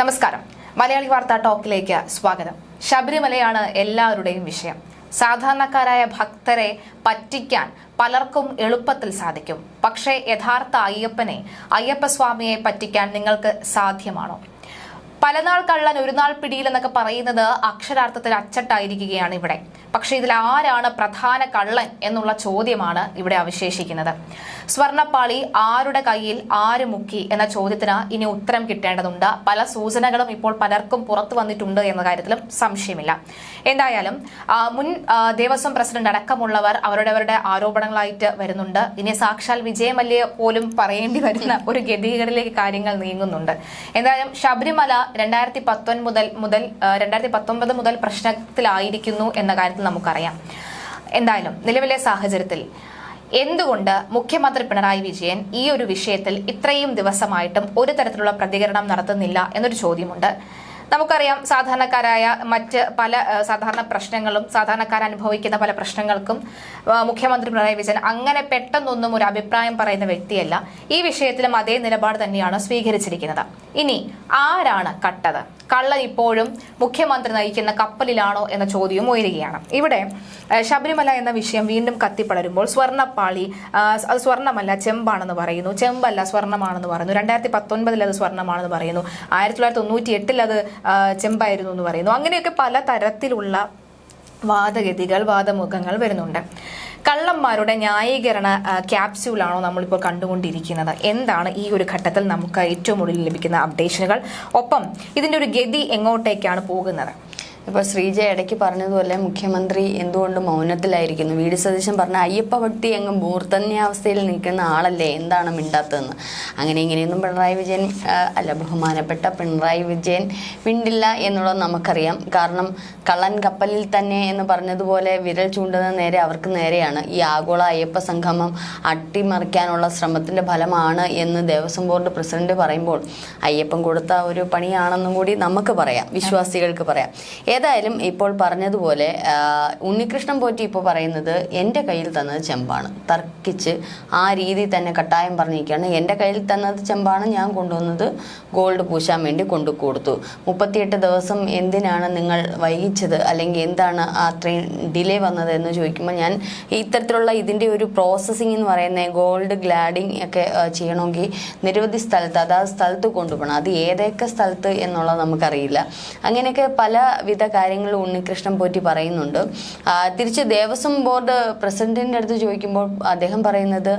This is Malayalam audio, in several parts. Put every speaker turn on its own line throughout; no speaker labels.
നമസ്കാരം. മലയാളി വാർത്താ ടോക്കിലേക്ക് സ്വാഗതം. ശബരിമലയാണ് എല്ലാവരുടെയും വിഷയം. സാധാരണക്കാരായ ഭക്തരെ പറ്റിക്കാൻ പലർക്കും എളുപ്പത്തിൽ സാധിക്കും. പക്ഷേ യഥാർത്ഥ അയ്യപ്പനെ അയ്യപ്പസ്വാമിയെ പറ്റിക്കാൻ നിങ്ങൾക്ക് സാധ്യമാണോ? പലനാൾ കള്ളൻ ഒരു നാൾ പിടിയിൽ എന്നൊക്കെ പറയുന്നത് അക്ഷരാർത്ഥത്തിൽ അച്ചട്ടായിരിക്കുകയാണ് ഇവിടെ. പക്ഷെ ഇതിൽ ആരാണ് പ്രധാന കള്ളൻ എന്നുള്ള ചോദ്യമാണ് ഇവിടെ അവശേഷിക്കുന്നത്. സ്വർണപ്പാളി ആരുടെ കയ്യിൽ ആര് മുക്കി എന്ന ചോദ്യത്തിന് ഇനി ഉത്തരം കിട്ടേണ്ടതുണ്ട്. പല സൂചനകളും ഇപ്പോൾ പലർക്കും പുറത്തു വന്നിട്ടുണ്ട് എന്ന കാര്യത്തിലും സംശയമില്ല. എന്തായാലും മുൻ ദേവസ്വം പ്രസിഡന്റ് അടക്കമുള്ളവർ അവരുടെ ആരോപണങ്ങളായിട്ട് വരുന്നുണ്ട്. ഇനി സാക്ഷാൽ വിജയമല്യ പോലും പറയേണ്ടി വരുന്ന ഒരു ഗതികളിലേക്ക് കാര്യങ്ങൾ നീങ്ങുന്നുണ്ട്. എന്തായാലും ശബരിമല രണ്ടായിരത്തി പത്തൊൻപത് മുതൽ മുതൽ രണ്ടായിരത്തി പത്തൊമ്പത് മുതൽ പ്രശ്നത്തിലായിരിക്കുന്നു എന്ന കാര്യത്തിൽ നമുക്കറിയാം. എന്തായാലും നിലവിലെ സാഹചര്യത്തിൽ എന്തുകൊണ്ട് മുഖ്യമന്ത്രി പിണറായി വിജയൻ ഈ ഒരു വിഷയത്തിൽ ഇത്രയും ദിവസമായിട്ടും ഒരു തരത്തിലുള്ള പ്രതികരണം നടത്തുന്നില്ല എന്നൊരു ചോദ്യമുണ്ട്. നമുക്കറിയാം സാധാരണക്കാരായ മറ്റ് പല സാധാരണ പ്രശ്നങ്ങളും സാധാരണക്കാർ അനുഭവിക്കുന്ന പല പ്രശ്നങ്ങൾക്കും മുഖ്യമന്ത്രി പിണറായി വിജയൻ അങ്ങനെ പെട്ടെന്നൊന്നും ഒരു അഭിപ്രായം പറയുന്ന വ്യക്തിയല്ല. ഈ വിഷയത്തിലും അതേ നിലപാട് തന്നെയാണ് സ്വീകരിച്ചിരിക്കുന്നത്. ഇനി ആരാണ് കട്ടത്? കള്ളൻ ഇപ്പോഴും മുഖ്യമന്ത്രി നയിക്കുന്ന കപ്പലിലാണോ എന്ന ചോദ്യവും ഉയരുകയാണ്. ഇവിടെ ശബരിമല എന്ന വിഷയം വീണ്ടും കത്തിപ്പടരുമ്പോൾ സ്വർണപ്പാളി അത് സ്വർണമല്ല ചെമ്പാണെന്ന് പറയുന്നു. ചെമ്പല്ല സ്വർണമാണെന്ന് പറയുന്നു. രണ്ടായിരത്തി പത്തൊൻപതിൽ അത് സ്വർണമാണെന്ന് പറയുന്നു. ആയിരത്തി തൊള്ളായിരത്തി തൊണ്ണൂറ്റി എട്ടിൽ അത് ചെമ്പായിരുന്നു എന്ന് പറയുന്നു. അങ്ങനെയൊക്കെ പല തരത്തിലുള്ള വാദഗതികൾ വാദമുഖങ്ങൾ വരുന്നുണ്ട്. കള്ളന്മാരുടെ ന്യായീകരണ ക്യാപ്സ്യൂളാണോ നമ്മളിപ്പോൾ കണ്ടുകൊണ്ടിരിക്കുന്നത്? എന്താണ് ഈ ഒരു ഘട്ടത്തിൽ നമുക്ക് ഏറ്റവും ഒടുവിൽ ലഭിക്കുന്ന അപ്ഡേഷനുകൾ ഒപ്പം ഇതിന്റെ ഒരു ഗതി എങ്ങോട്ടേക്കാണ് പോകുന്നത്?
ഇപ്പോൾ ശ്രീജ ഇടയ്ക്ക് പറഞ്ഞതുപോലെ മുഖ്യമന്ത്രി എന്തുകൊണ്ട് മൗനത്തിലായിരിക്കുന്നു? വി ഡി പറഞ്ഞ അയ്യപ്പ ഭക്തി അങ്ങ് മൂർധന്യാവസ്ഥയിൽ നിൽക്കുന്ന ആളല്ലേ? എന്താണ് മിണ്ടാത്തതെന്ന്? അങ്ങനെ ഇങ്ങനെയൊന്നും പിണറായി വിജയൻ അല്ല ബഹുമാനപ്പെട്ട പിണറായി വിജയൻ മിണ്ടില്ല എന്നുള്ളത് നമുക്കറിയാം. കാരണം കള്ളൻ കപ്പലിൽ തന്നെ എന്ന് പറഞ്ഞതുപോലെ വിരൽ ചൂണ്ടുന്ന നേരെ അവർക്ക് നേരെയാണ്. ഈ ആഗോള അയ്യപ്പ സംഗമം അട്ടിമറിക്കാനുള്ള ശ്രമത്തിന്റെ ഫലമാണ് എന്ന് ദേവസ്വം ബോർഡ് പ്രസിഡന്റ് പറയുമ്പോൾ അയ്യപ്പൻ കൊടുത്ത ഒരു പണിയാണെന്നും കൂടി നമുക്ക് പറയാം. വിശ്വാസികൾക്ക് പറയാം. ഏതായാലും ഇപ്പോൾ പറഞ്ഞതുപോലെ ഉണ്ണികൃഷ്ണൻ പോറ്റി ഇപ്പോൾ പറയുന്നത് എന്റെ കയ്യിൽ തന്നത് ചെമ്പാണ്. തർക്കിച്ച് ആ രീതി തന്നെ കട്ടായം പറഞ്ഞിരിക്കുകയാണ്. എന്റെ കയ്യിൽ തന്നത് ചെമ്പാണ്. ഞാൻ കൊണ്ടുവന്നത് ഗോൾഡ് പൂശാൻ വേണ്ടി കൊണ്ടു കൊടുത്തു. മുപ്പത്തിയെട്ട് ദിവസം എന്തിനാണ് നിങ്ങൾ വൈകിച്ചത്? അല്ലെങ്കിൽ എന്താണ് അത്രയും ഡിലേ വന്നത് എന്ന് ചോദിക്കുമ്പോൾ ഞാൻ ഇത്തരത്തിലുള്ള ഇതിന്റെ ഒരു പ്രോസസ്സിംഗ് എന്ന് പറയുന്നത് ഗോൾഡ് ഗ്ലാഡിങ് ഒക്കെ ചെയ്യണമെങ്കിൽ നിരവധി സ്ഥലത്ത് അതാത് സ്ഥലത്ത് കൊണ്ടുപോകണം. അത് ഏതൊക്കെ സ്ഥലത്ത് എന്നുള്ളത് നമുക്കറിയില്ല. അങ്ങനെയൊക്കെ പലവിധ കാര്യങ്ങൾ ഉണ്ണികൃഷ്ണൻ പോറ്റി പറയുന്നുണ്ട്. തിരിച്ച് ദേവസ്വം ബോർഡ് പ്രസിഡന്റിന്റെ അടുത്ത് ചോദിക്കുമ്പോൾ അദ്ദേഹം പറയുന്നത്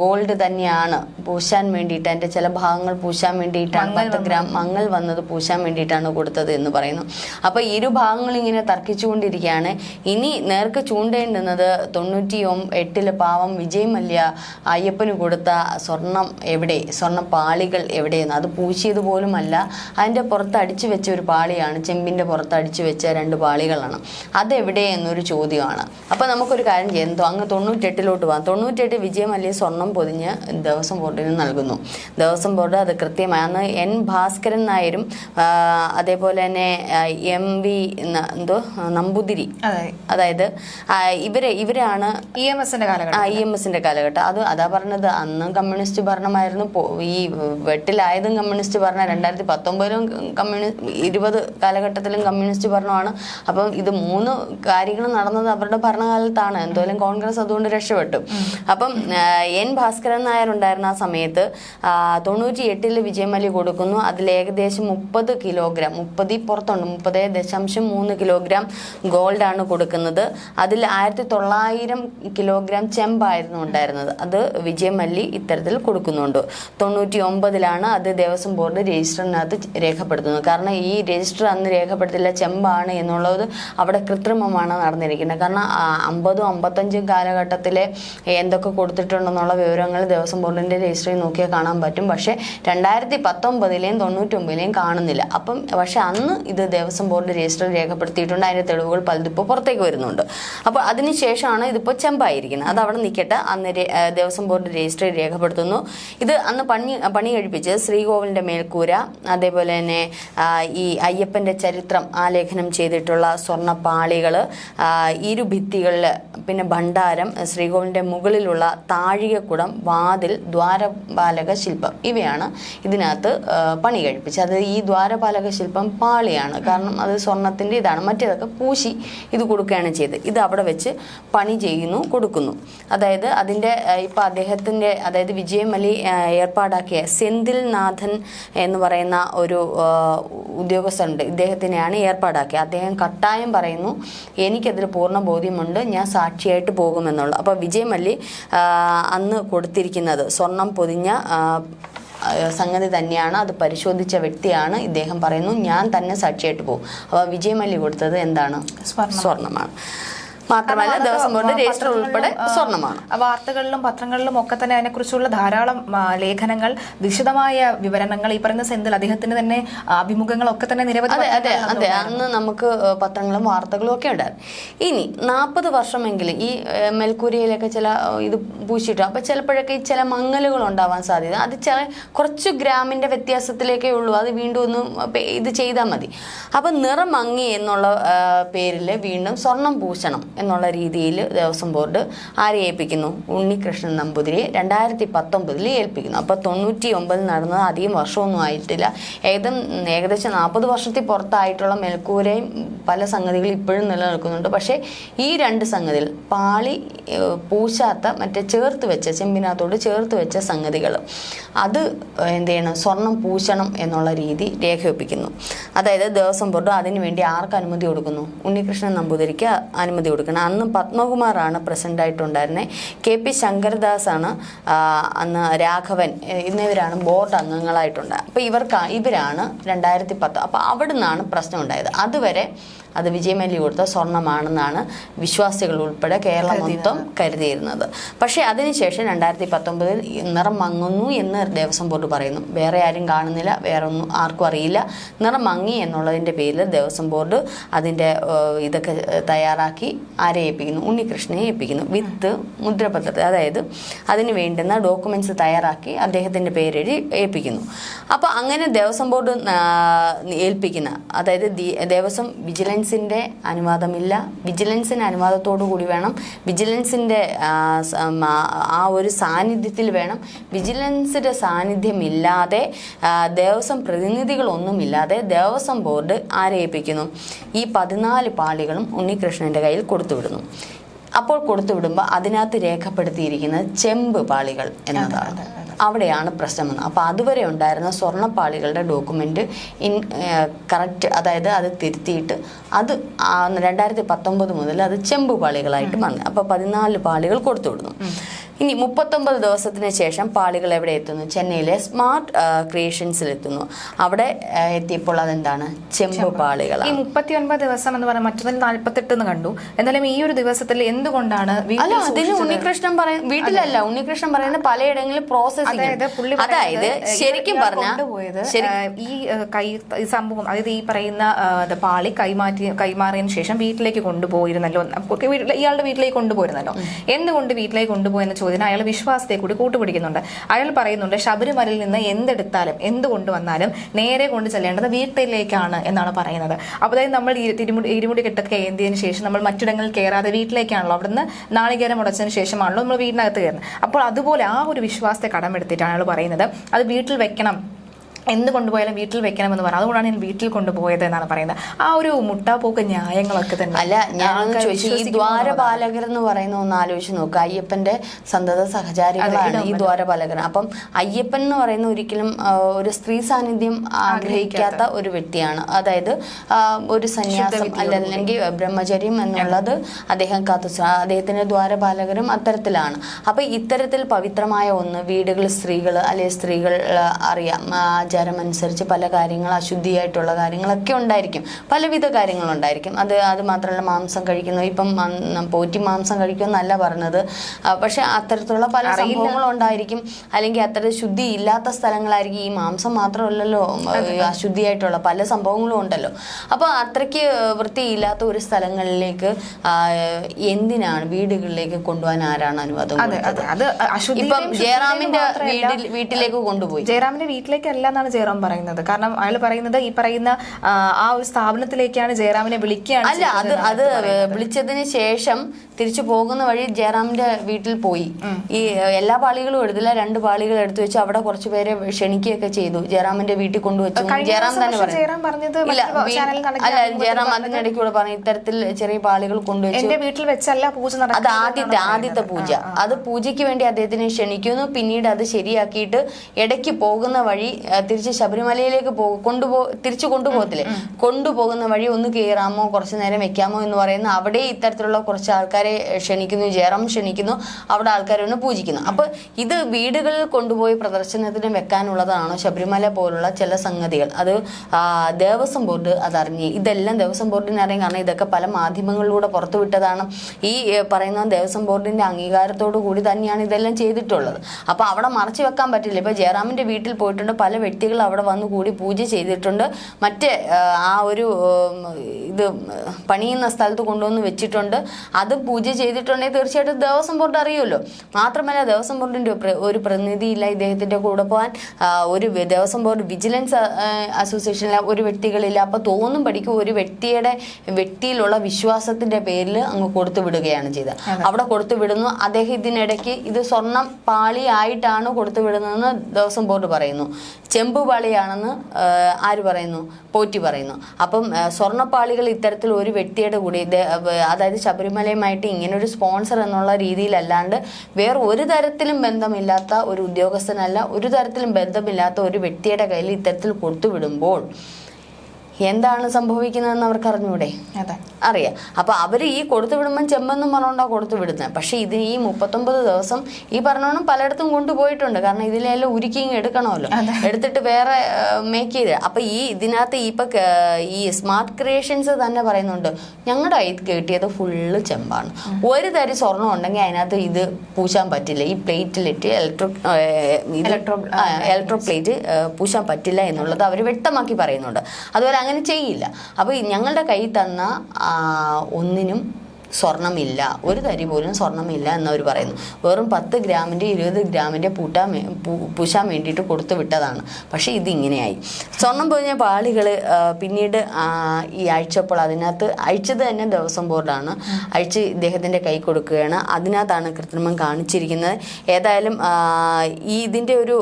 ഗോൾഡ് തന്നെയാണ് പൂശാൻ വേണ്ടിയിട്ട് അതിന്റെ ചില ഭാഗങ്ങൾ പൂശാൻ വേണ്ടിയിട്ടാണ് പത്ത് ഗ്രാം മങ്ങൾ വന്നത് പൂശാൻ വേണ്ടിയിട്ടാണ് കൊടുത്തത് എന്ന് പറയുന്നു. അപ്പൊ ഇരു ഭാഗങ്ങളും ഇങ്ങനെ തർക്കിച്ചുകൊണ്ടിരിക്കുകയാണ്. ഇനി നേർക്ക് ചൂണ്ടേണ്ടുന്നത് തൊണ്ണൂറ്റി എട്ടിൽ പാവം വിജയ് മല്യ അയ്യപ്പന് കൊടുത്ത സ്വർണം എവിടെ? സ്വർണ പാളികൾ എവിടെയെന്ന്. അത് പൂശിയത് പോലുമല്ല. അതിന്റെ പുറത്ത് അടിച്ചു വെച്ച ഒരു പാളിയാണ് ചെമ്പിന്റെ പുറത്ത്. അടിച്ചു വെച്ച രണ്ട് പാളികളാണ്. അതെവിടെ എന്നൊരു ചോദ്യമാണ്. അപ്പൊ നമുക്കൊരു കാര്യം ചെയ്യാം. എന്തോ അങ്ങ് തൊണ്ണൂറ്റെട്ടിലോട്ട് പോകാം തൊണ്ണൂറ്റെട്ട് വിജയം അല്ലെങ്കിൽ സ്വർണം പൊതിഞ്ഞ് ദേവസ്വം ബോർഡിന് നൽകുന്നു. ദേവസ്വം ബോർഡ് അത് കൃത്യമായി അന്ന് എൻ ഭാസ്കരൻ നായരും അതേപോലെ തന്നെ എം വി എന്തോ നമ്പൂതിരി. അതായത് ഇവരെ ഇവർ ഇവരാണ്
ഇ എം എസിന്റെ കാലഘട്ടം.
ഐ എം എസിന്റെ കാലഘട്ടം. അത് അതാ പറഞ്ഞത്. അന്ന് കമ്മ്യൂണിസ്റ്റ് ഭരണമായിരുന്നു. ഈ വെട്ടിലായതും കമ്മ്യൂണിസ്റ്റ് ഭരണം രണ്ടായിരത്തി പത്തൊമ്പതിലും കമ്മ്യൂണിസ്റ്റ് ഇരുപത് കാലഘട്ടത്തിലും കമ്മ്യൂണിസ്റ്റ് ഭരണമാണ്. അപ്പം ഇത് മൂന്ന് കാര്യങ്ങൾ നടന്നത് അവരുടെ ഭരണകാലത്താണ്. എന്തായാലും കോൺഗ്രസ് അതുകൊണ്ട് രക്ഷപ്പെട്ടു. അപ്പം എൻ ഭാസ്കരൻ നായർ ഉണ്ടായിരുന്ന ആ സമയത്ത് തൊണ്ണൂറ്റി എട്ടിൽ വിജയമലി കൊടുക്കുന്നു. അതിൽ ഏകദേശം മുപ്പത് കിലോഗ്രാം മുപ്പതി പുറത്തുണ്ട് മുപ്പത് ദശാംശം മൂന്ന് കിലോഗ്രാം ഗോൾഡാണ് കൊടുക്കുന്നത്. അതിൽ ആയിരത്തി തൊള്ളായിരം കിലോഗ്രാം ചെമ്പായിരുന്നു ഉണ്ടായിരുന്നത്. അത് വിജയമല്ലി ഇത്തരത്തിൽ കൊടുക്കുന്നുണ്ട്. തൊണ്ണൂറ്റി ഒമ്പതിലാണ് അത് ദേവസ്വം ബോർഡ് രജിസ്റ്ററിനകത്ത് രേഖപ്പെടുത്തുന്നത്. കാരണം ഈ രജിസ്റ്റർ അന്ന് രേഖപ്പെടുത്തില്ല ചെമ്പാണ് എന്നുള്ളത് അവിടെ കൃത്രിമമാണ് നടന്നിരിക്കുന്നത്. കാരണം അമ്പതും അമ്പത്തഞ്ചും കാലഘട്ടത്തിലെ എന്തൊക്കെ കൊടുത്തിട്ടുണ്ടെന്നുള്ള വിവരങ്ങൾ ദേവസ്വം ബോർഡിന്റെ രജിസ്ട്രി നോക്കിയാൽ കാണാൻ പറ്റും. പക്ഷേ രണ്ടായിരത്തി പത്തൊമ്പതിലെയും തൊണ്ണൂറ്റൊമ്പതിലെയും കാണുന്നില്ല. അപ്പം പക്ഷേ അന്ന് ഇത് ദേവസ്വം ബോർഡ് രജിസ്റ്ററിൽ രേഖപ്പെടുത്തിയിട്ടുണ്ട്. അതിന്റെ തെളിവുകൾ പലതും ഇപ്പോൾ പുറത്തേക്ക് വരുന്നുണ്ട്. അപ്പോൾ അതിനുശേഷമാണ് ഇതിപ്പോൾ ചെമ്പായിരിക്കുന്നത്. അത് അവിടെ നിൽക്കട്ടെ അന്ന് ദേവസ്വം ബോർഡ് രജിസ്റ്ററിൽ രേഖപ്പെടുത്തുന്നു. ഇത് അന്ന് പണി പണി കഴിപ്പിച്ച് ശ്രീകോവിലിന്റെ മേൽക്കൂര അതേപോലെ തന്നെ ഈ അയ്യപ്പന്റെ ചരിത്രം ആലേഖനം ചെയ്തിട്ടുള്ള സ്വർണപ്പാളികൾ ഇരു ഭിത്തികളിൽ പിന്നെ ഭണ്ഡാരം ശ്രീകോവിലിന്റെ മുകളിലുള്ള താഴികക്കുടം വാതിൽ ദ്വാരപാലക ശില്പം ഇവയാണ് ഇതിനകത്ത് പണി കഴിപ്പിച്ചത്. അത് ഈ ദ്വാരപാലക ശില്പം പാളിയാണ്. കാരണം അത് സ്വർണത്തിന്റെ ഇതാണ്. മറ്റേതൊക്കെ പൂശി ഇത് കൊടുക്കുകയാണ് ചെയ്തത്. ഇത് അവിടെ വെച്ച് പണി ചെയ്യുന്നു കൊടുക്കുന്നു. അതായത് അതിന്റെ ഇപ്പം അദ്ദേഹത്തിന്റെ അതായത് വിജയമലി ഏർപ്പാടാക്കിയ സെന്തിൽനാഥൻ എന്ന് പറയുന്ന ഒരു ഉദ്യോഗസ്ഥനുണ്ട്. ഇദ്ദേഹത്തിനെയാണ് ഏർപ്പാടാക്കിയത് അദ്ദേഹം കട്ടായം പറയുന്നു എനിക്കതിൽ പൂർണ ബോധ്യമുണ്ട് ഞാൻ സാക്ഷിയായിട്ട് പോകുമെന്നുള്ളു. അപ്പോൾ വിജയ് മല്ലി അന്ന് കൊടുത്തിരിക്കുന്നത് സ്വർണം പൊതിഞ്ഞ സംഗതി തന്നെയാണ്. അത് പരിശോധിച്ച വ്യക്തിയാണ് ഇദ്ദേഹം പറയുന്നു ഞാൻ തന്നെ സാക്ഷിയായിട്ട് പോകും. അപ്പോൾ വിജയ് മല്ലി കൊടുത്തത് എന്താണ്?
സ്വർണമാണ്.
സ്വർണമാണ് മാത്രമല്ല
ദേവസ്വം
ദിവസം ബോർഡ് രജിസ്റ്റർ ഉൾപ്പെടെ സ്വർണമാണ്.
വാർത്തകളിലും പത്രങ്ങളിലും ഒക്കെ തന്നെ അതിനെക്കുറിച്ചുള്ള ധാരാളം ലേഖനങ്ങൾ വിശദമായ വിവരണങ്ങൾ ഈ പറയുന്ന സെന്തിൽ അദ്ദേഹത്തിന് തന്നെ അഭിമുഖങ്ങളൊക്കെ തന്നെ നിരവധി
അതെ അതെ അന്ന് നമുക്ക് പത്രങ്ങളും വാർത്തകളും ഒക്കെ ഉണ്ടായിരുന്നു ഇനി നാൽപ്പത് വർഷമെങ്കിലും ഈ മേൽക്കൂരയിലൊക്കെ ചില ഇത് പൂശിയിട്ടു. അപ്പൊ ചിലപ്പോഴൊക്കെ ഈ ചില മങ്ങലുകൾ ഉണ്ടാവാൻ സാധ്യത. അത് ചില കുറച്ച് ഗ്രാമിന്റെ വ്യത്യാസത്തിലേക്കേ ഉള്ളൂ. അത് വീണ്ടും ഒന്ന് ഇത് ചെയ്താൽ മതി. അപ്പൊ നിറമങ്ങി എന്നുള്ള പേരിൽ വീണ്ടും സ്വർണം പൂശണം. എന്നുള്ള രീതിയിൽ ദേവസ്വം ബോർഡ് ആരെ ഏൽപ്പിക്കുന്നു? ഉണ്ണികൃഷ്ണൻ നമ്പൂതിരിയെ രണ്ടായിരത്തി പത്തൊമ്പതിൽ ഏൽപ്പിക്കുന്നു. അപ്പോൾ തൊണ്ണൂറ്റി ഒമ്പതിൽ നടന്നത് അധികം വർഷമൊന്നും ആയിട്ടില്ല. ഏകദേശം ഏകദേശം നാൽപ്പത് വർഷത്തിൽ പുറത്തായിട്ടുള്ള മേൽക്കൂരയും പല സംഗതികളും ഇപ്പോഴും നിലനിൽക്കുന്നുണ്ട്. പക്ഷേ ഈ രണ്ട് സംഗതികൾ പാളി പൂശാത്ത മറ്റേ ചേർത്ത് വെച്ച ചെമ്പിനകത്തോട് ചേർത്ത് വെച്ച സംഗതികൾ അത് എന്ത് ചെയ്യണം? സ്വർണം പൂശണം എന്നുള്ള രീതി രേഖയൊപ്പിക്കുന്നു അതായത് ദേവസ്വം ബോർഡ് അതിനുവേണ്ടി ആർക്ക് അനുമതി കൊടുക്കുന്നു? ഉണ്ണികൃഷ്ണൻ നമ്പൂതിരിക്ക് അനുമതി കൊടുക്കണം. അന്ന് പത്മകുമാറാണ് പ്രസന്റ് ആയിട്ടുണ്ടായിരുന്നത് കെ പി ആ, അന്ന് രാഘവൻ എന്നിവരാണ് ബോർഡ് അംഗങ്ങളായിട്ടുണ്ട്. അപ്പോൾ ഇവർക്ക് ഇവരാണ് രണ്ടായിരത്തി പത്ത് അപ്പോൾ അവിടെ നിന്നാണ് പ്രശ്നം ഉണ്ടായത് അതുവരെ അത് വിജയമല്ലി കൊടുത്ത സ്വർണമാണെന്നാണ് വിശ്വാസികൾ ഉൾപ്പെടെ കേരളം മൊത്തം കരുതിയിരുന്നത്. പക്ഷേ അതിനുശേഷം രണ്ടായിരത്തി പത്തൊമ്പതിൽ നിറം മങ്ങുന്നു എന്ന് ദേവസ്വം ബോർഡ് പറയുന്നു. വേറെ ആരും കാണുന്നില്ല വേറെ ഒന്നും ആർക്കും അറിയില്ല. നിറം മങ്ങി എന്നുള്ളതിന്റെ പേരിൽ ദേവസ്വം ബോർഡ് അതിന്റെ ഇതൊക്കെ തയ്യാറാക്കി ആരെ ഏൽപ്പിക്കുന്നു? ഉണ്ണികൃഷ്ണനെ ഏൽപ്പിക്കുന്നു. വിത്ത് മുദ്രപത്രത്തിൽ അതായത് അതിന് വേണ്ടുന്ന ഡോക്യുമെന്റ്സ് തയ്യാറാക്കി അദ്ദേഹത്തിന്റെ പേരെഴുതി ഏൽപ്പിക്കുന്നു. അപ്പോൾ അങ്ങനെ ദേവസ്വം ബോർഡ് ഏൽപ്പിക്കുന്ന അതായത് ദേവസ്വം ദേവസ്വം വിജിലൻസിന്റെ അനുവാദമില്ല. വിജിലൻസിന് അനുവാദത്തോടു കൂടി വേണം. വിജിലൻസിന്റെ ആ, ഒരു സാന്നിധ്യത്തിൽ വേണം. വിജിലൻസിന്റെ സാന്നിധ്യമില്ലാതെ ദേവസ്വം പ്രതിനിധികളൊന്നുമില്ലാതെ ദേവസ്വം ബോർഡ് ആരെ ഏൽപ്പിക്കുന്നു ഈ പതിനാല് പാളികളും ഉണ്ണികൃഷ്ണന്റെ കയ്യിൽ കൊടുത്തുവിടുന്നു. അപ്പോൾ കൊടുത്തു വിടുമ്പോൾ അതിനകത്ത് രേഖപ്പെടുത്തിയിരിക്കുന്നത് ചെമ്പ് പാളികൾ എന്നതാണ്. അവിടെയാണ് പ്രശ്നം വന്നത്. അപ്പോൾ അതുവരെ ഉണ്ടായിരുന്ന സ്വർണപ്പാളികളുടെ ഡോക്യുമെന്റ് ഇൻ കറക്റ്റ് അതായത് അത് തിരുത്തിയിട്ട് അത് രണ്ടായിരത്തി പത്തൊമ്പത് മുതൽ അത് ചെമ്പ് പാളികളായിട്ട് വന്നു അപ്പോൾ പതിനാല് പാളികൾ കൊടുത്തുവിടുന്നു ഇനി മുപ്പത്തൊമ്പത് ദിവസത്തിന് ശേഷം പാളികൾ എവിടെ എത്തുന്നു? ചെന്നൈയിലെ സ്മാർട്ട് ക്രിയേഷൻസിൽ എത്തുന്നു അവിടെ എത്തിയപ്പോൾ അതെന്താണ്? ചെമ്പ് പാളികൾ
ഈ മുപ്പത്തിയൊൻപത് ദിവസം എന്ന് പറയുന്നത് മറ്റൊന്നിൽ നാൽപ്പത്തെട്ട് എന്ന് കണ്ടു. എന്നാലും ഈ ഒരു ദിവസത്തിൽ എന്തുകൊണ്ടാണ്
അല്ല അതിന് ഉണ്ണികൃഷ്ണൻ പറയുന്ന വീട്ടിലല്ല ഉണ്ണികൃഷ്ണൻ പറയുന്ന പലയിടങ്ങളിൽ പ്രോസസ്
അതായത്
ശരിക്കും പറഞ്ഞ
ഈ കൈ സംഭവം അതായത് ഈ പറയുന്ന പാളി കൈമാറ്റി കൈമാറിയതിനു ശേഷം വീട്ടിലേക്ക് കൊണ്ടുപോയിരുന്നല്ലോ. ഇയാളുടെ വീട്ടിലേക്ക് കൊണ്ടുപോയിരുന്നല്ലോ. എന്തുകൊണ്ട് വീട്ടിലേക്ക് കൊണ്ടുപോയെന്ന ചോദ്യം അയാൾ വിശ്വാസത്തെ കൂടി കൂട്ടുപിടിക്കുന്നുണ്ട്. അയാൾ പറയുന്നുണ്ട് ശബരിമലയിൽ നിന്ന് എന്തെടുത്താലും എന്ത് കൊണ്ടുവന്നാലും നേരെ കൊണ്ട് ചെല്ലേണ്ടത് വീട്ടിലേക്കാണ് എന്നാണ് പറയുന്നത്. അപ്പോൾ അതായത് നമ്മൾ ഈ തിരുമുടി ഇരുമുടി കെട്ടൊക്കെ ഏന്തിയതിനു ശേഷം നമ്മൾ മറ്റിടങ്ങളിൽ കയറാതെ വീട്ടിലേക്കാണല്ലോ. അവിടുന്ന് നാളികേരം മുടച്ചതിന് ശേഷമാണല്ലോ നമ്മൾ വീടിനകത്ത് കയറുന്നത്. അപ്പോൾ അതുപോലെ ആ ഒരു വിശ്വാസത്തെ കടമെടുത്തിട്ടാണ് അയാൾ പറയുന്നത്. അത് വീട്ടിൽ വെക്കണം. എന്ത് കൊണ്ടുപോയാലും വീട്ടിൽ വെക്കണമെന്ന് പറഞ്ഞു. അതുകൊണ്ടാണ് ഞാൻ വീട്ടിൽ കൊണ്ടുപോയത് എന്നാണ് പറയുന്നത്. ആ ഒരു മുട്ടാപ്പോക്ക് ന്യായങ്ങളൊക്കെ തന്നെ
അല്ല ഞാൻ ചോദിച്ചു. ഈ ദ്വാരപാലകർ എന്ന് പറയുന്ന ഒന്ന് ആലോചിച്ച് നോക്കുക അയ്യപ്പന്റെ സന്തത സഹചാരികളാണ് ഈ ദ്വാരപാലകർ. അപ്പം അയ്യപ്പൻ എന്ന് പറയുന്ന ഒരിക്കലും ഒരു സ്ത്രീ സാന്നിധ്യം ആഗ്രഹിക്കാത്ത ഒരു വ്യക്തിയാണ്. അതായത് ഒരു സന്യാസം അല്ലെങ്കിൽ ബ്രഹ്മചര്യം എന്നുള്ളത് അദ്ദേഹം കാത്തു അദ്ദേഹത്തിന്റെ ദ്വാരപാലകരും അത്തരത്തിലാണ്. അപ്പൊ ഇത്തരത്തിൽ പവിത്രമായ ഒന്ന് വീടുകൾ സ്ത്രീകൾ അല്ലെങ്കിൽ സ്ത്രീകൾ അറിയാം ആചാരം അനുസരിച്ച് പല കാര്യങ്ങൾ അശുദ്ധിയായിട്ടുള്ള കാര്യങ്ങളൊക്കെ ഉണ്ടായിരിക്കും. പലവിധ കാര്യങ്ങളുണ്ടായിരിക്കും. അത് അത് മാത്രമല്ല മാംസം കഴിക്കുന്നു. ഇപ്പം പോറ്റി മാംസം കഴിക്കുമെന്നല്ല പറഞ്ഞത്. പക്ഷെ അത്തരത്തിലുള്ള പല സംഭവങ്ങളും ഉണ്ടായിരിക്കും അല്ലെങ്കിൽ അത്ര ശുദ്ധി ഇല്ലാത്ത സ്ഥലങ്ങളായിരിക്കും ഈ മാംസം മാത്രമല്ലല്ലോ അശുദ്ധിയായിട്ടുള്ള പല സംഭവങ്ങളും ഉണ്ടല്ലോ. അപ്പോൾ അത്രയ്ക്ക് വൃത്തിയില്ലാത്ത ഒരു സ്ഥലങ്ങളിലേക്ക് എന്തിനാണ് വീടുകളിലേക്ക് കൊണ്ടുപോകാൻ ആരാണ് അനുവാദം ഇപ്പം ജയറാമിന്റെ വീട്ടിലേക്ക് കൊണ്ടുപോയി.
ജയറാമിന്റെ വീട്ടിലേക്കല്ല എന്നാണ് എന്നാണ് ജയറാം പറയുന്നത്. കാരണം അയാൾ പറയുന്നത് ഈ പറയുന്ന ആ, ആ ഒരു സ്ഥാപനത്തിലേക്കാണ് ജയറാമിനെ വിളിക്കുകയാണ്
അല്ല അത് അത് വിളിച്ചതിന് ശേഷം തിരിച്ചു പോകുന്ന വഴി ജയറാമിന്റെ വീട്ടിൽ പോയി. ഈ എല്ലാ പാളികളും എടുത്തില്ല രണ്ട് പാളികൾ എടുത്തു വെച്ച് അവിടെ കുറച്ച് പേരെ ക്ഷണിക്കുകയൊക്കെ ചെയ്തു. ജയറാമിന്റെ വീട്ടിൽ കൊണ്ടുവച്ചു. ജയറാം തന്നെ പറഞ്ഞു. അല്ല ജയറാം
പറഞ്ഞത്.
അതിനിടയ്ക്ക് കൂടെ പറഞ്ഞു ഇത്തരത്തിൽ ചെറിയ പാളികൾ കൊണ്ടുവച്ചു.
വീട്ടിൽ വെച്ചല്ല പൂജ
അത് ആദ്യത്തെ ആദ്യത്തെ പൂജ. അത് പൂജയ്ക്ക് വേണ്ടി അദ്ദേഹത്തിനെ ക്ഷണിക്കുന്നു. പിന്നീട് അത് ശരിയാക്കിയിട്ട് ഇടയ്ക്ക് പോകുന്ന വഴി തിരിച്ച് ശബരിമലയിലേക്ക് പോ കൊണ്ടുപോ തിരിച്ചു കൊണ്ടുപോകത്തില്ലേ? കൊണ്ടുപോകുന്ന വഴി ഒന്ന് കയറാമോ കുറച്ചു നേരം വെക്കാമോ എന്ന് പറയുന്ന അവിടെ ഇത്തരത്തിലുള്ള കുറച്ച് ആൾക്കാരെ ക്ഷണിക്കുന്നു ജയറാം ക്ഷണിക്കുന്നു അവിടെ ആൾക്കാരെ ഒന്ന് പൂജിക്കുന്നു. അപ്പൊ ഇത് വീടുകളിൽ കൊണ്ടുപോയി പ്രദർശനത്തിന് വെക്കാനുള്ളതാണ് ശബരിമല പോലുള്ള ചില സംഗതികൾ. അത് ദേവസ്വം ബോർഡ് അതറിഞ്ഞ്. ഇതെല്ലാം ദേവസ്വം ബോർഡിന് അറിയാം. കാരണം ഇതൊക്കെ പല മാധ്യമങ്ങളിലൂടെ പുറത്തുവിട്ടതാണ്. ഈ പറയുന്ന ദേവസ്വം ബോർഡിന്റെ അംഗീകാരത്തോടു കൂടി തന്നെയാണ് ഇതെല്ലാം ചെയ്തിട്ടുള്ളത്. അപ്പൊ അവിടെ മറച്ചു വെക്കാൻ പറ്റില്ല. ഇപ്പൊ ജയറാമിന്റെ വീട്ടിൽ പോയിട്ടുണ്ട്. പല വ്യക്തികൾ അവിടെ വന്നു കൂടി പൂജ ചെയ്തിട്ടുണ്ട്. മറ്റേ ആ ഒരു ഇത് പണിയുന്ന സ്ഥലത്ത് കൊണ്ടുവന്ന് വെച്ചിട്ടുണ്ട്. അത് പൂജ ചെയ്തിട്ടുണ്ടെങ്കിൽ തീർച്ചയായിട്ടും ദേവസ്വം ബോർഡ് അറിയുമല്ലോ. മാത്രമല്ല ദേവസ്വം ബോർഡിന്റെ ഒരു പ്രതിനിധിയില്ല ഇദ്ദേഹത്തിന്റെ കൂടെ പോകാൻ. ഒരു ദേവസ്വം ബോർഡ് വിജിലൻസ് അസോസിയേഷനിലെ ഒരു വ്യക്തികളില്ല. അപ്പോൾ തോന്നും പഠിക്കും ഒരു വ്യക്തിയുടെ വ്യക്തിയിലുള്ള വിശ്വാസത്തിന്റെ പേരിൽ അങ്ങ് കൊടുത്തു വിടുകയാണ് ചെയ്തത്. അവിടെ കൊടുത്തു വിടുന്നു. അദ്ദേഹം ഇതിനിടയ്ക്ക് ഇത് സ്വർണം പാളിയായിട്ടാണ് കൊടുത്തു വിടുന്നതെന്ന് ദേവസ്വം ബോർഡ് പറയുന്നു. ചെമ്പ് പാളിയാണെന്ന് ആര് പറയുന്നു? പോറ്റി പറയുന്നു. അപ്പം സ്വർണപ്പാളികൾ ഇത്തരത്തിൽ ഒരു വ്യക്തിയുടെ കൂടി അതായത് ശബരിമലയുമായിട്ട് ഇങ്ങനെ ഒരു സ്പോൺസർ എന്നുള്ള രീതിയിലല്ലാണ്ട് വേറെ ഒരു തരത്തിലും ബന്ധമില്ലാത്ത ഒരു ഉദ്യോഗസ്ഥനല്ല ഒരു തരത്തിലും ബന്ധമില്ലാത്ത ഒരു വ്യക്തിയുടെ കയ്യിൽ ഇത്തരത്തിൽ കൊടുത്തു വിടുമ്പോൾ എന്താണ് സംഭവിക്കുന്നതെന്ന് അവർക്ക് അറിഞ്ഞൂടെ അറിയാം. അപ്പൊ അവർ ഈ കൊടുത്തു വിടുമ്പം ചെമ്പെന്നും പറഞ്ഞുകൊണ്ടാ കൊടുത്തു വിടുന്നത് പക്ഷെ ഇത് ഈ മുപ്പത്തൊമ്പത് ദിവസം ഈ പറഞ്ഞോണം പലയിടത്തും കൊണ്ടുപോയിട്ടുണ്ട്. കാരണം ഇതിലെല്ലാം ഉരുക്കിങ് എടുക്കണമല്ലോ. എടുത്തിട്ട് വേറെ മേക്ക് ചെയ്ത്. അപ്പൊ ഈ ഇതിനകത്ത് ഇപ്പൊ ഈ സ്മാർട്ട് ക്രിയേഷൻസ് തന്നെ പറയുന്നുണ്ട്. ഞങ്ങളുടെ കയ്യിൽ കിട്ടിയത് ഫുള്ള് ചെമ്പാണ്. ഒരു തരി സ്വർണം ഉണ്ടെങ്കിൽ അതിനകത്ത് ഇത് പൂശാൻ പറ്റില്ല. ഈ പ്ലേറ്റിലിട്ട് ഇലക്ട്രോ
ഇലക്ട്രോ
ഇലക്ട്രോ പ്ലേറ്റ് പൂശാൻ പറ്റില്ല എന്നുള്ളത് അവർ വ്യക്തമാക്കി പറയുന്നുണ്ട്. അതുപോലെ അങ്ങനെ ചെയ്യില്ല. അപ്പോൾ ഞങ്ങളുടെ കയ്യിൽ തന്ന ഒന്നിനും സ്വർണമില്ല. ഒരു തരി പോലും സ്വർണമില്ല എന്നവർ പറയുന്നു. വെറും പത്ത് ഗ്രാമിന്റെ ഇരുപത് ഗ്രാമിന്റെ പൂട്ടാൻ പൂശാൻ വേണ്ടിയിട്ട് കൊടുത്തു വിട്ടതാണ്. പക്ഷേ ഇതിങ്ങനെയായി. സ്വർണം പൊതിഞ്ഞ പാളികൾ പിന്നീട് ഈ അഴിച്ചപ്പോൾ അതിനകത്ത് അഴിച്ചത് തന്നെ ദേവസ്വം ബോർഡാണ്. അഴിച്ച് ഇദ്ദേഹത്തിന്റെ കൈ കൊടുക്കുകയാണ്. അതിനകത്താണ് കൃത്രിമം കാണിച്ചിരിക്കുന്നത്. ഏതായാലും ഈ ഇതിന്റെ ഒരു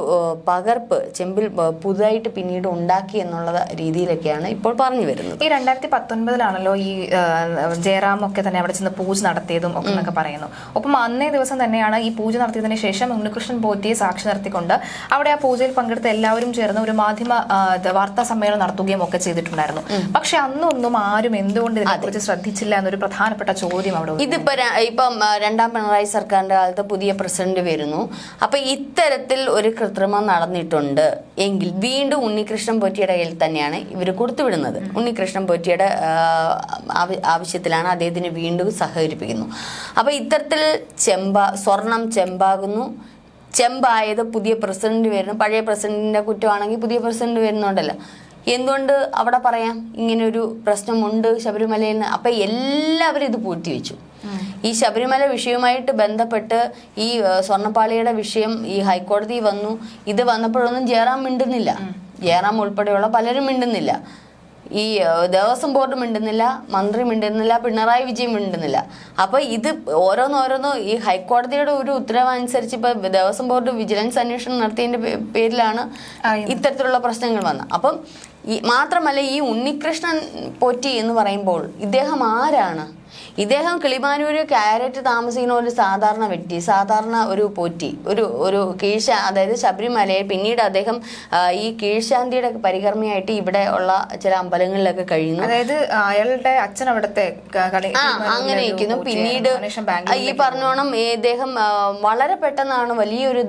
പകർപ്പ് ചെമ്പിൽ പുതുതായിട്ട് പിന്നീട് ഉണ്ടാക്കി എന്നുള്ള രീതിയിലൊക്കെയാണ് ഇപ്പോൾ പറഞ്ഞു വരുന്നത്.
ഈ രണ്ടായിരത്തി പത്തൊൻപതിലാണല്ലോ ഈ ജയറാമൊക്കെ തന്നെ അവിടെ ചെന്ന് പൂജ നടത്തിയതും ഒക്കെ എന്നൊക്കെ പറയുന്നു. ഒപ്പം അന്നേ ദിവസം തന്നെയാണ് ഈ പൂജ നടത്തിയതിന് ശേഷം ഉണ്ണികൃഷ്ണൻ പോറ്റിയെ സാക്ഷി നിർത്തിക്കൊണ്ട് അവിടെ ആ പൂജയിൽ പങ്കെടുത്ത എല്ലാവരും ചേർന്ന് ഒരു മാധ്യമ വാർത്താ സമ്മേളനം നടത്തുകയും ഒക്കെ ചെയ്തിട്ടുണ്ടായിരുന്നു. പക്ഷെ അന്നൊന്നും ആരും എന്തുകൊണ്ട് ഇതിനെക്കുറിച്ച് ശ്രദ്ധിച്ചില്ല എന്നൊരു പ്രധാനപ്പെട്ട ചോദ്യം അവിടെ.
ഇതിപ്പോ ഇപ്പം രണ്ടാം പിണറായി സർക്കാരിന്റെ കാലത്ത് പുതിയ പ്രസിഡന്റ് വരുന്നു. അപ്പൊ ഇത്തരത്തിൽ ഒരു കൃത്രിമം നടന്നിട്ടുണ്ട് എങ്കിൽ വീണ്ടും ഉണ്ണികൃഷ്ണൻ പോറ്റിയുടെ കയ്യിൽ തന്നെയാണ് ഇവർ കൊടുത്തുവിടുന്നത്. ഉണ്ണികൃഷ്ണൻ പോറ്റിയുടെ ആവശ്യത്തിലാണ് അദ്ദേഹത്തിന് വീണ്ടും സഹകരിപ്പിക്കുന്നു. അപ്പോൾ ഇത്തരത്തിൽ ചെമ്പ സ്വർണം ചെമ്പാകുന്നു. ചെമ്പായത് പുതിയ പ്രസിഡന്റ് വരുന്നു. പഴയ പ്രസിഡന്റിന്റെ കുറ്റമാണെങ്കിൽ പുതിയ പ്രസിഡന്റ് വരുന്നുണ്ടല്ലോ. എന്തുകൊണ്ട് അവിടെ പറയാം? ഇങ്ങനൊരു പ്രശ്നമുണ്ട് ശബരിമലയിൽ നിന്ന് അപ്പൊ എല്ലാവരും ഇത് പൂഴ്ത്തിവെച്ചു. ഈ ശബരിമല വിഷയവുമായിട്ട് ബന്ധപ്പെട്ട് ഈ സ്വർണപ്പാളിയുടെ സ്വർണപ്പാളിയുടെ വിഷയം ഈ ഹൈക്കോടതി വന്നു. ഇത് വന്നപ്പോഴൊന്നും ജയറാം മിണ്ടുന്നില്ല. ജയറാം ഉൾപ്പെടെയുള്ള പലരും മിണ്ടുന്നില്ല. ഈ ദേവസ്വം ബോർഡ് മിണ്ടുന്നില്ല മന്ത്രി മിണ്ടുന്നില്ല പിണറായി വിജയൻ മിണ്ടുന്നില്ല. അപ്പൊ ഇത് ഓരോന്നോരോന്നോ ഈ ഹൈക്കോടതിയുടെ ഒരു ഉത്തരവ് അനുസരിച്ച് ഇപ്പൊ ദേവസ്വം ബോർഡ് വിജിലൻസ് അന്വേഷണം നടത്തിയതിന്റെ പേരിലാണ്. ഇത്തരത്തിലുള്ള പ്രശ്നങ്ങൾ വന്നത് അപ്പം ഈ മാത്രമല്ല ഈ ഉണ്ണികൃഷ്ണൻ പോറ്റി എന്ന് പറയുമ്പോൾ ഇദ്ദേഹം ആരാണ്? ഇദ്ദേഹം കിളിമാനൂര് കാരറ്റ് താമസിക്കുന്ന ഒരു സാധാരണ വ്യക്തി സാധാരണ ഒരു പോറ്റി ഒരു ഒരു കീഴ്ശ അതായത് ശബരിമലയെ പിന്നീട് അദ്ദേഹം ഈ കീഴ്ശാന്തിയുടെ പരികർമ്മയായിട്ട് ഇവിടെ ഉള്ള ചില അമ്പലങ്ങളിലൊക്കെ കഴിയുന്നു.
അതായത് അയാളുടെ അച്ഛൻ അവിടുത്തെ
അങ്ങനെ ഇരിക്കുന്നു പിന്നീട് ഈ പറഞ്ഞോണം ഇദ്ദേഹം വളരെ പെട്ടെന്നാണ് വലിയൊരു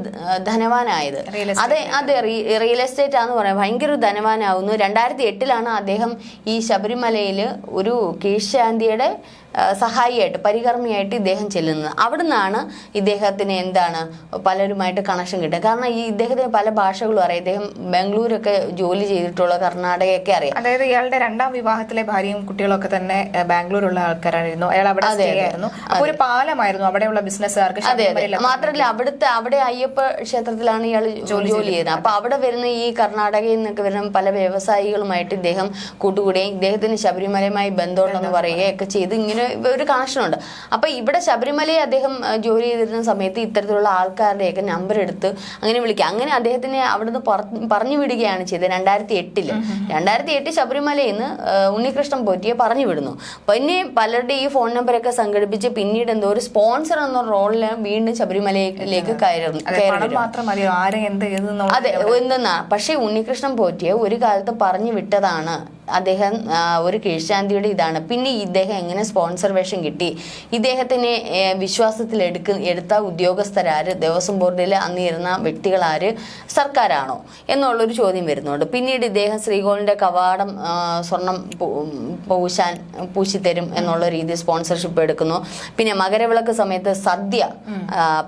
ധനവാനായത്. അതെ അതെ റിയൽ എസ്റ്റേറ്റ് ആന്ന് പറയാം. ഭയങ്കര ധനവാനാവുന്നു. രണ്ടായിരത്തി എട്ടിലാണ് അദ്ദേഹം ഈ ശബരിമലയിൽ ഒരു കീഴ്ശാന്തിയുടെ സഹായിയായിട്ട് പരികർമ്മിയായിട്ട് ഇദ്ദേഹം ചെല്ലുന്നത്. അവിടുന്നാണ് ഇദ്ദേഹത്തിന് എന്താണ് പലരുമായിട്ട് കണക്ഷൻ കിട്ടുക. കാരണം ഈ ഇദ്ദേഹത്തിന് പല ഭാഷകളും അറിയാം. ഇദ്ദേഹം ബാംഗ്ലൂരൊക്കെ ജോലി ചെയ്തിട്ടുള്ള കർണാടകയൊക്കെ അറിയാം.
അതായത് ഇയാളുടെ രണ്ടാം വിവാഹത്തിലെ ഭാര്യയും കുട്ടികളൊക്കെ തന്നെ ബാംഗ്ലൂരുള്ള ആൾക്കാരായിരുന്നു. അയാൾ അവിടെ ആയിരുന്നു. ഒരു പാലമായിരുന്നു അവിടെയുള്ള ബിസിനസ്സുകാർക്ക്
മാത്രമല്ല അവിടുത്തെ അവിടെ അയ്യപ്പ ക്ഷേത്രത്തിലാണ് ഇയാൾ ജോലി ചെയ്യുന്നത്. അപ്പൊ അവിടെ വരുന്ന ഈ കർണാടകയിൽ നിന്നൊക്കെ വരുന്ന പല വ്യവസായികളുമായിട്ട് ഇദ്ദേഹം കൂട്ടുകൂടുകയും ഇദ്ദേഹത്തിന് ശബരിമലയുമായി ബന്ധമുണ്ടെന്ന് പറയുകയൊക്കെ ചെയ്ത് ഇങ്ങനെ ഒരു കണക്ഷനുണ്ട് അപ്പോൾ അപ്പൊ ഇവിടെ ശബരിമലയെ അദ്ദേഹം ജോലി ചെയ്തിരുന്ന സമയത്ത് ഇത്തരത്തിലുള്ള ആൾക്കാരുടെയൊക്കെ നമ്പർ എടുത്ത് അങ്ങനെ വിളിക്കുക. അങ്ങനെ അദ്ദേഹത്തിനെ അവിടെ നിന്ന് പറഞ്ഞു വിടുകയാണ് ചെയ്തത് രണ്ടായിരത്തി എട്ടിൽ രണ്ടായിരത്തി എട്ട് ശബരിമലയിൽ നിന്ന് ഉണ്ണികൃഷ്ണൻ പോറ്റിയെ പറഞ്ഞു വിടുന്നു. പിന്നെ പലരുടെ ഈ ഫോൺ നമ്പറൊക്കെ സംഘടിപ്പിച്ച് പിന്നീട് എന്തോ ഒരു സ്പോൺസർ എന്ന റോളിൽ വീണ്ടും ശബരിമലയിലേക്ക് കയറുന്നു
അതെ.
എന്തെന്നാ? പക്ഷെ ഉണ്ണികൃഷ്ണൻ പോറ്റിയെ ഒരു കാലത്ത് പറഞ്ഞു വിട്ടതാണ്. അദ്ദേഹം ഒരു കീഴ്ശാന്തിയുടെ ഇതാണ്. പിന്നെ ഇദ്ദേഹം എങ്ങനെ സ്പോൺസർ വേഷം കിട്ടി? ഇദ്ദേഹത്തിനെ വിശ്വാസത്തിൽ എടുക്ക എടുത്ത ഉദ്യോഗസ്ഥരാര് ദേവസ്വം ബോർഡിൽ അന്നിരുന്ന വ്യക്തികളാര് സർക്കാരാണോ? എന്നുള്ളൊരു ചോദ്യം വരുന്നുണ്ട്. പിന്നീട് ഇദ്ദേഹം ശ്രീകോളിന്റെ കവാടം സ്വർണം പൂശാൻ പൂശിത്തരും എന്നുള്ള രീതിയിൽ സ്പോൺസർഷിപ്പ് എടുക്കുന്നു. പിന്നെ മകരവിളക്ക് സമയത്ത് സദ്യ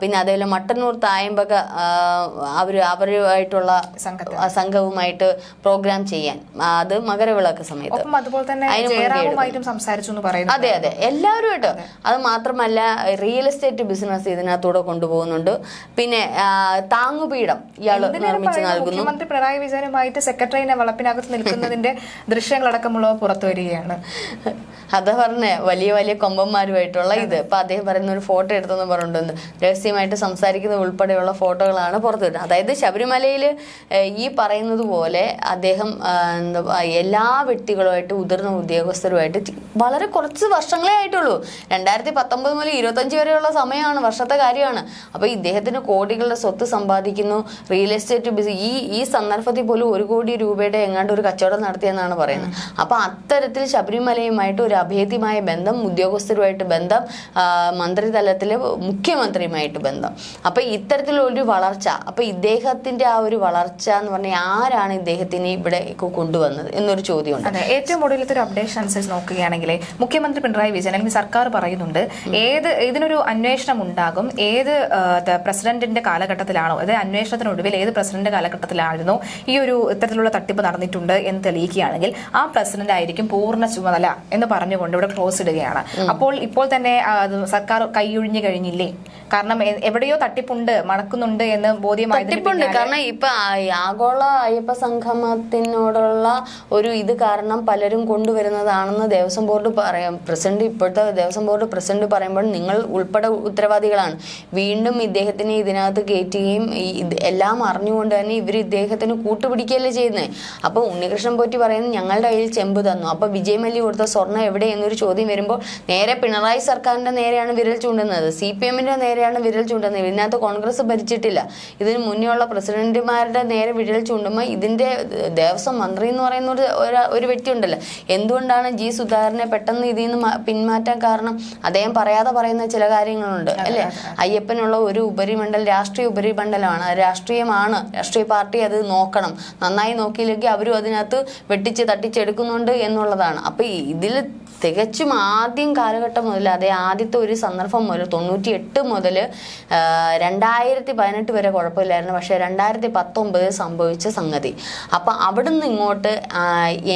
പിന്നെ അതേപോലെ മട്ടന്നൂർ തായമ്പക അവർ അവർ അവരുമായിട്ടുള്ള സംഘവുമായിട്ട് പ്രോഗ്രാം ചെയ്യാൻ. അത് മകരവിളക്ക് സമയത്ത്
ഒപ്പം അതുപോലെ തന്നെ സംസാരിച്ചു എന്ന് പറയുന്നു
അതെ അതെ. എല്ലാവരുമായിട്ട് അത്. മാത്രമല്ല റിയൽ എസ്റ്റേറ്റ് ബിസിനസ് ഇതിനകത്തൂടെ കൊണ്ടുപോകുന്നുണ്ട്. പിന്നെ താങ്ങുപീഠം ഇയാൾ നിർമ്മിച്ച് നൽകുന്നു.
മുഖ്യമന്ത്രി പിണറായി വിജയനുമായിട്ട് സെക്രട്ടറിനെ വളപ്പിനകത്ത് നിൽക്കുന്നതിന്റെ ദൃശ്യങ്ങളടക്കമുള്ളവ പുറത്തു വരികയാണ്.
അതാ പറഞ്ഞേ വലിയ വലിയ കൊമ്പന്മാരുമായിട്ടുള്ള ഇത്. ഇപ്പൊ അദ്ദേഹം പറയുന്ന ഒരു ഫോട്ടോ എടുത്തെന്ന് പറഞ്ഞിട്ടുണ്ട്. രഹസ്യമായിട്ട് സംസാരിക്കുന്ന ഉൾപ്പെടെയുള്ള ഫോട്ടോകളാണ് പുറത്തു വരുന്നത്. അതായത് ശബരിമലയിൽ ഈ പറയുന്നത് പോലെ അദ്ദേഹം എന്താ എല്ലാ വ്യക്തികളുമായിട്ട് ഉതിർന്ന ഉദ്യോഗസ്ഥരുമായിട്ട് വളരെ കുറച്ച് വർഷങ്ങളേ ആയിട്ടുള്ളൂ. രണ്ടായിരത്തി പത്തൊമ്പത് മുതൽ ഇരുപത്തഞ്ച് വരെയുള്ള സമയമാണ് വർഷത്തെ കാര്യമാണ്. അപ്പോൾ ഇദ്ദേഹത്തിന് കോടികളുടെ സ്വത്ത് സമ്പാദിക്കുന്നു. റിയൽ എസ്റ്റേറ്റ് ബിസിനസ് ഈ ഈ സന്ദർഭത്തിൽ പോലും ഒരു കോടി രൂപയുടെ എങ്ങാണ്ട് ഒരു കച്ചവടം നടത്തിയെന്നാണ് പറയുന്നത്. അപ്പോൾ അത്തരത്തിൽ ശബരിമലയുമായിട്ട് ഒരു അഭേദ്യമായ ബന്ധം ഉദ്യോഗസ്ഥരുമായിട്ട് ബന്ധം മന്ത്രിതലത്തിൽ മുഖ്യമന്ത്രിയുമായിട്ട് ബന്ധം. അപ്പൊ ഇത്തരത്തിലൊരു വളർച്ച അപ്പോൾ ഇദ്ദേഹത്തിന്റെ ആ ഒരു വളർച്ച എന്ന് പറഞ്ഞാൽ ആരാണ് ഇദ്ദേഹത്തിനെ ഇവിടെ കൊണ്ടുവന്നത് എന്നൊരു ചോദ്യമുണ്ട്
അതെ ഏറ്റവും ഒടുവിലത്തെ ഒരു അപ്ഡേഷൻ അനുസരിച്ച് നോക്കുകയാണെങ്കിൽ മുഖ്യമന്ത്രി പിണറായി വിജയൻ അല്ലെങ്കിൽ സർക്കാർ പറയുന്നുണ്ട് ഏത് ഇതിനൊരു അന്വേഷണം ഉണ്ടാകും ഏത് പ്രസിഡന്റിന്റെ കാലഘട്ടത്തിലാണോ അതായത് അന്വേഷണത്തിനൊടുവിൽ ഏത് പ്രസിഡന്റ് കാലഘട്ടത്തിലായിരുന്നു ഈ ഒരു ഇത്തരത്തിലുള്ള തട്ടിപ്പ് നടന്നിട്ടുണ്ട് എന്ന് തെളിയിക്കുകയാണെങ്കിൽ ആ പ്രസിഡന്റ് ആയിരിക്കും പൂർണ ചുമതല എന്ന് പറഞ്ഞുകൊണ്ട് ഇവിടെ ക്ലോസ് ഇടുകയാണ്. അപ്പോൾ ഇപ്പോൾ തന്നെ സർക്കാർ കൈയൊഴിഞ്ഞു കഴിഞ്ഞില്ലേ? കാരണം എവിടെയോ തട്ടിപ്പുണ്ട് മണക്കുന്നുണ്ട് എന്ന് ബോധ്യമായി
തട്ടിപ്പുണ്ട്. കാരണം ഇപ്പൊ ആഗോള അയ്യപ്പ സംഗമത്തിനോടുള്ള ഒരു ഇത് കാരണം പലരും കൊണ്ടുവരുന്നതാണെന്ന് ദേവസ്വം ബോർഡ് പറയാം. പ്രസിഡന്റ് ഇപ്പോഴത്തെ ദേവസ്വം ബോർഡ് പ്രസിഡന്റ് പറയുമ്പോൾ നിങ്ങൾ ഉൾപ്പെടെ ഉത്തരവാദികളാണ്. വീണ്ടും ഇദ്ദേഹത്തിനെ ഇതിനകത്ത് കയറ്റുകയും എല്ലാം അറിഞ്ഞുകൊണ്ട് തന്നെ ഇവർ ഇദ്ദേഹത്തിന് കൂട്ടുപിടിക്കുകയല്ലേ ചെയ്യുന്നത് അപ്പോൾ ഉണ്ണികൃഷ്ണൻ പോറ്റി പറയുന്നത് ഞങ്ങളുടെ കയ്യിൽ ചെമ്പ് തന്നു. അപ്പോൾ വിജയ് മല്യ കൊടുത്ത സ്വർണം എവിടെ എന്നൊരു ചോദ്യം വരുമ്പോൾ നേരെ പിണറായി സർക്കാരിന്റെ നേരെയാണ് വിരൽ ചൂണ്ടുന്നത്. സി പി എമ്മിന്റെ നേരെയാണ് വിരൽ ചൂണ്ടുന്നത്. ഇതിനകത്ത് കോൺഗ്രസ് ഭരിച്ചിട്ടില്ല. ഇതിന് മുന്നേ ഉള്ള പ്രസിഡന്റുമാരുടെ നേരെ വിരൽ ചൂണ്ടുമ്പോൾ ഇതിന്റെ ദേവസ്വം മന്ത്രി എന്ന് പറയുന്ന ഒരു ഒരു- വ്യക്തി ഉണ്ടല്ലോ. എന്തുകൊണ്ടാണ് ജി സുധാകരനെ പെട്ടെന്ന് ഇതിൽ നിന്ന് പിന്മാറ്റാൻ കാരണം? അദ്ദേഹം പറയാതെ പറയുന്ന ചില കാര്യങ്ങളുണ്ട് അല്ലേ? അയ്യപ്പനുള്ള ഒരു ഉപരിമണ്ഡൽ രാഷ്ട്രീയ ഉപരിമണ്ഡലമാണ്. രാഷ്ട്രീയമാണ്. രാഷ്ട്രീയ പാർട്ടി അത് നോക്കണം. നന്നായി നോക്കിയില്ലെങ്കിൽ അവരും അതിനകത്ത് വെട്ടിച്ച് തട്ടിച്ചെടുക്കുന്നുണ്ട് എന്നുള്ളതാണ്. അപ്പൊ ഇതിൽ തികച്ചും ആദ്യം കാലഘട്ടം മുതൽ അതെ ആദ്യത്തെ ഒരു സന്ദർഭം മുതൽ തൊണ്ണൂറ്റി എട്ട് മുതൽ രണ്ടായിരത്തി പതിനെട്ട് വരെ കുഴപ്പമില്ലായിരുന്നു. പക്ഷേ രണ്ടായിരത്തി പത്തൊമ്പത് സംഭവിച്ച സംഗതി. അപ്പം അവിടുന്ന് ഇങ്ങോട്ട്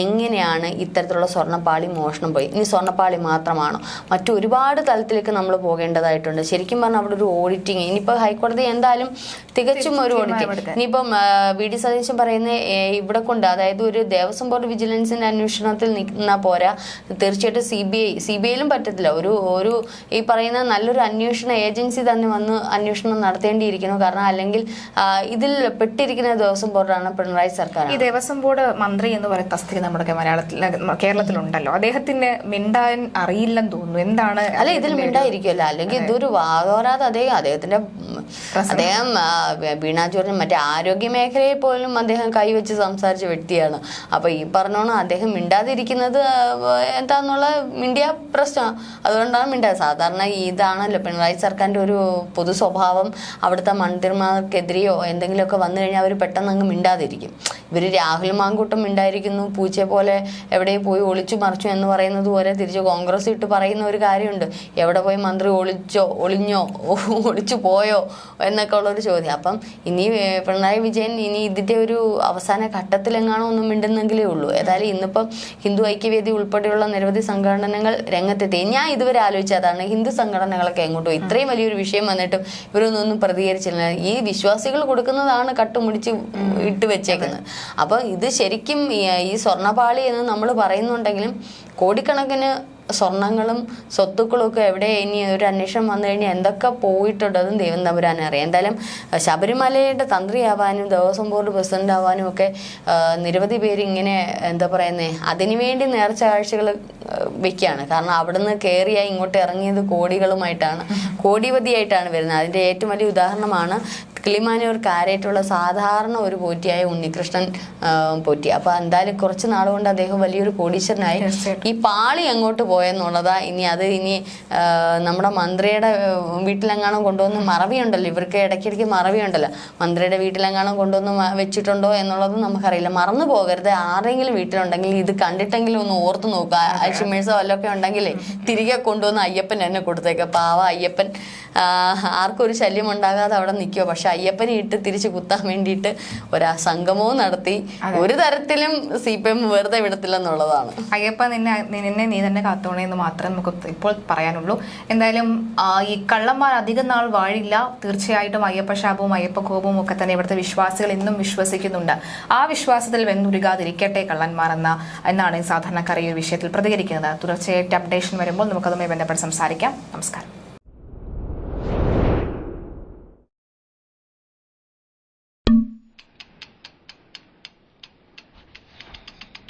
എങ്ങനെയാണ് ഇത്തരത്തിലുള്ള സ്വർണപ്പാളി മോഷണം പോയി? ഇനി സ്വർണപ്പാളി മാത്രമാണോ? മറ്റു ഒരുപാട് തലത്തിലേക്ക് നമ്മൾ പോകേണ്ടതായിട്ടുണ്ട്. ശരിക്കും പറഞ്ഞാൽ അവിടെ ഒരു ഓഡിറ്റിങ് ഇനിയിപ്പോൾ ഹൈക്കോടതി എന്തായാലും തികച്ചും ഒരു ഓഡിറ്റിങ് ഇനിയിപ്പം വി. ഡി. സതീശൻ പറയുന്ന ഇവിടെ കൊണ്ട് അതായത് ഒരു ദേവസ്വം ബോർഡ് വിജിലൻസിന്റെ അന്വേഷണത്തിൽ നിൽക്കുന്ന പോരാ. തീർച്ചയായിട്ടും C B I C B ഐയിലും പറ്റത്തില്ല. ഒരു ഒരു ഈ പറയുന്ന നല്ലൊരു അന്വേഷണ ഏജൻസി തന്നെ വന്ന് അന്വേഷണം നടത്തേണ്ടിയിരിക്കുന്നു. കാരണം അല്ലെങ്കിൽ ഇതിൽ പെട്ടിരിക്കുന്ന ദേവസ്വം ബോർഡാണ് പിണറായി സർക്കാർ
ഈ ദേവസ്വം ബോർഡ് മന്ത്രി എന്ന് പറയുന്ന തസ്തിക നമ്മുടെ മലയാളത്തിൽ കേരളത്തിലുണ്ടല്ലോ. അദ്ദേഹത്തിന് മിണ്ടാൻ അറിയില്ലെന്ന് തോന്നുന്നു. എന്താണ്
അല്ല ഇതിൽ മിണ്ടായിരിക്കുമല്ലോ അല്ലെങ്കിൽ ഇതൊരു വാതോരാതെ അദ്ദേഹം അദ്ദേഹത്തിന്റെ അദ്ദേഹം വീണ ജോർജ് മറ്റേ ആരോഗ്യ മേഖലയിൽ പോലും അദ്ദേഹം കൈവച്ച് സംസാരിച്ച വ്യക്തിയാണ്. അപ്പൊ ഈ പറഞ്ഞോണം അദ്ദേഹം മിണ്ടാതിരിക്കുന്നത് എന്താന്നുള്ള മിണ്ടിയ പ്രശ്നം. അതുകൊണ്ടാണ് മിണ്ടാ സാധാരണ ഇതാണല്ലോ പിണറായി സർക്കാരിന്റെ ഒരു പൊതു സ്വഭാവം അവിടുത്തെ മന്ത്രിമാർക്കെതിരെയോ എന്തെങ്കിലുമൊക്കെ വന്നു കഴിഞ്ഞാൽ അവർ പെട്ടെന്ന് അങ്ങ് മിണ്ടാതിരിക്കും. ഇവർ രാഹുൽ മാങ്കൂട്ടം മിണ്ടായിരിക്കുന്നു പൂച്ച ചോദിച്ച പോലെ എവിടെ പോയി ഒളിച്ചു മറിച്ചു എന്ന് പറയുന്നത് പോലെ തിരിച്ച് കോൺഗ്രസ് ഇട്ട് പറയുന്ന ഒരു കാര്യമുണ്ട്. എവിടെ പോയി മന്ത്രി ഒളിച്ചോ ഒളിഞ്ഞോ ഒളിച്ചു പോയോ എന്നൊക്കെ ഉള്ളൊരു ചോദ്യം. അപ്പം ഇനി പിണറായി വിജയൻ ഇനി ഇതിന്റെ ഒരു അവസാന ഘട്ടത്തിലെങ്ങാണോ ഒന്നും മിണ്ടുന്നെങ്കിലേ ഉള്ളൂ. ഏതായാലും ഇന്നിപ്പം ഹിന്ദു ഐക്യവേദി ഉൾപ്പെടെയുള്ള നിരവധി സംഘടനകൾ രംഗത്തെത്തി. ഞാൻ ഇതുവരെ ആലോചിച്ചതാണ് ഹിന്ദു സംഘടനകളൊക്കെ എങ്ങോട്ടും. ഇത്രയും വലിയൊരു വിഷയം വന്നിട്ടും ഇവരൊന്നും പ്രതികരിച്ചില്ല. ഈ വിശ്വാസികൾ കൊടുക്കുന്നതാണ് കട്ടുമുടിച്ച് ഇട്ട് വെച്ചേക്കുന്നത്. അപ്പം ഇത് ശരിക്കും ഈ- ഈ സ്വർണപാളി എന്ന് നമ്മൾ പറയുന്നുണ്ടെങ്കിലും കോടിക്കണക്കിന് സ്വർണങ്ങളും സ്വത്തുക്കളും ഒക്കെ എവിടെ ഇനി ഒരു അന്വേഷണം വന്നു കഴിഞ്ഞാൽ എന്തൊക്കെ പോയിട്ടുള്ളതും ദൈവം തമ്പുരാൻ അറിയാം. എന്തായാലും ശബരിമലയുടെ തന്ത്രിയാവാനും ദേവസ്വം ബോർഡ് പ്രസിഡന്റ് ആവാനും ഒക്കെ നിരവധി പേര് ഇങ്ങനെ എന്താ പറയുന്നത് അതിനുവേണ്ടി നേർച്ച കാഴ്ചകൾ വെക്കുകയാണ് കാരണം അവിടുന്ന് കയറിയായി ഇങ്ങോട്ട് ഇറങ്ങിയത് കോടികളുമായിട്ടാണ് കോടിപതിയായിട്ടാണ് വരുന്നത്. അതിന്റെ ഏറ്റവും വലിയ ഉദാഹരണമാണ് കിളിമാനൂർ കാരേറ്റുള്ള സാധാരണ ഒരു പോറ്റിയായ ഉണ്ണികൃഷ്ണൻ പോറ്റി. അപ്പൊ എന്തായാലും കുറച്ച് നാളുകൊണ്ട് അദ്ദേഹം വലിയൊരു കോടീശ്വരനായി. ഈ പാളി അങ്ങോട്ട് പോയെന്നുള്ളതാ ഇനി അത് ഇനി നമ്മുടെ മന്ത്രിയുടെ വീട്ടിലെങ്ങാനും കൊണ്ടുവന്ന് മറവിയുണ്ടല്ലോ. ഇവർക്ക് ഇടയ്ക്കിടയ്ക്ക് മറവിയുണ്ടല്ലോ. മന്ത്രിയുടെ വീട്ടിലെങ്ങാനും കൊണ്ടുവന്ന് വെച്ചിട്ടുണ്ടോ എന്നുള്ളത് നമുക്കറിയില്ല. മറന്നു പോകരുത്. ആരെങ്കിലും വീട്ടിലുണ്ടെങ്കിൽ ഇത് കണ്ടിട്ടെങ്കിലും ഒന്ന് ഓർത്ത് നോക്കുക. അൽഷിമേഴ്സോ വല്ലതൊക്കെ ഉണ്ടെങ്കിലേ തിരികെ കൊണ്ടുവന്ന് അയ്യപ്പൻ എന്നെ കൊടുത്തേക്കുക പാവ അയ്യപ്പൻ. ആർക്കൊരു ആർക്കും ഒരു ശല്യം ഉണ്ടാകാതെ അവിടെ നിൽക്കുക പക്ഷെ അയ്യപ്പനെ ഇട്ട് തിരിച്ചു കുത്താൻ വേണ്ടിയിട്ട് ഒരു സംഗമവും നടത്തി. ഒരു തരത്തിലും സി പി എം വെറുതെ വിടത്തില്ലെന്നുള്ളതാണ്
അയ്യപ്പ നിന്നെ നിന്നെ നീ തന്നെ കാത്തോണേ എന്ന് മാത്രമേ നമുക്ക് ഇപ്പോൾ പറയാനുള്ളൂ. എന്തായാലും ഈ കള്ളന്മാർ അധികം നാൾ വാഴില്ല. തീർച്ചയായിട്ടും അയ്യപ്പ ശാപവും അയ്യപ്പ കോപവും ഒക്കെ തന്നെ ഇവിടുത്തെ വിശ്വാസികൾ ഇന്നും വിശ്വസിക്കുന്നുണ്ട്. ആ വിശ്വാസത്തിൽ വെന്നുരുകാതിരിക്കട്ടെ കള്ളന്മാർ എന്ന എന്നാണ് സാധാരണക്കാർ ഈ ഒരു വിഷയത്തിൽ പ്രതികരിക്കുന്നത്. തുടർച്ചയായിട്ട് അപ്ഡേഷൻ വരുമ്പോൾ നമുക്കതുമായി ബന്ധപ്പെട്ട് സംസാരിക്കാം. നമസ്കാരം.